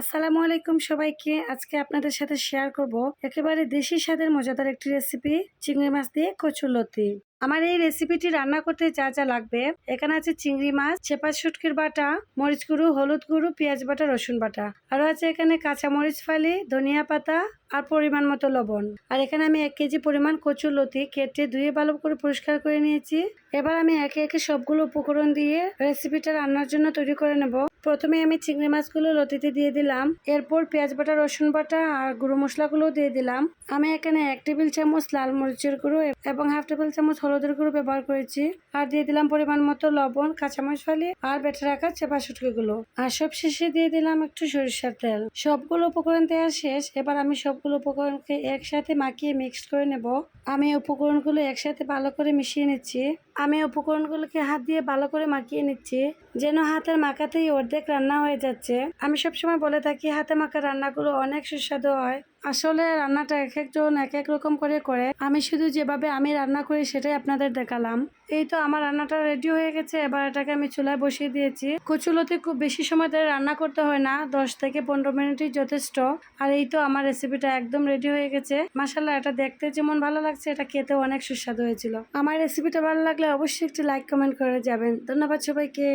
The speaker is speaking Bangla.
আসসালামু আলাইকুম সবাইকে। আজকে আপনাদের সাথে শেয়ার করব একেবারে দেশি স্বাদের মজাদার একটি রেসিপি চিংড়ি মাছ দিয়ে কচুলতি আমার এই রেসিপিটি রান্না করতে যা যা লাগবে, এখানে আছে চিংড়ি মাছ চেপা শুটকির বাটা, মরিচ গুঁড়ো, হলুদ গুঁড়ো, পেঁয়াজ বাটা, রসুন বাটা। আরও আছে এখানে কাঁচা মরিচ ফালি, ধনিয়া পাতা আর পরিমাণ মতো লবণ। আর এখানে আমি এক কেজি পরিমাণ কচুর লতি কেটে ধুয়ে ভালো করে পরিষ্কার করে নিয়েছি। এবার আমি একে একে সবগুলো উপকরণ দিয়ে রেসিপিটা রান্নার জন্য তৈরি করে নেব। প্রথমে আমি চিংড়ি মাছগুলো লতিতে দিয়ে দিলাম। এরপর পেঁয়াজ বাটা, রসুন বাটা আর গুঁড়ো মশলাগুলো দিয়ে দিলাম। আমি এখানে এক টেবিল চামচ লাল মরিচের গুঁড়ো এবং হাফ টেবিল চামচ হলুদের গুঁড়ো ব্যবহার করেছি। আর দিয়ে দিলাম পরিমাণ মতো লবণ, কাঁচামরিচ ফালি আর বেটে রাখা চেপা শুটকিগুলো। আর সব শেষে দিয়ে দিলাম একটু সরিষার তেল। সবগুলো উপকরণ দেওয়া শেষ। এবার আমি সবগুলো উপকরণকে একসাথে মাখিয়ে মিক্স করে নেব। আমি উপকরণগুলো একসাথে ভালো করে মিশিয়ে নিচ্ছি। আমি উপকরণগুলোকে হাত দিয়ে ভালো করে মাখিয়ে নিচ্ছি। যেন হাতের মাখাতেই অর্ধেক রান্না হয়ে যাচ্ছে। আমি সবসময় বলে থাকি হাতে মাখা রান্নাগুলো অনেক সুস্বাদু হয়। আসলে রান্নাটা এক একজন এক এক রকম করে করে। আমি শুধু যেভাবে আমি রান্না করি সেটাই আপনাদের দেখালাম। এই তো আমার রান্নাটা রেডি হয়ে গেছে। এবার এটাকে আমি চুলায় বসিয়ে দিয়েছি। কচুলোতে খুব বেশি সময় ধরে রান্না করতে হয় না। দশ থেকে পনেরো মিনিটই যথেষ্ট। আর এই তো আমার রেসিপিটা একদম রেডি হয়ে গেছে। মাসাল্লাহ এটা দেখতে যেমন ভালো লাগছে, এটা খেতে অনেক সুস্বাদু হয়েছিল। আমার রেসিপিটা ভালো লাগলে অবশ্যই একটি লাইক কমেন্ট করে যাবেন ধন্যবাদ সবাইকে।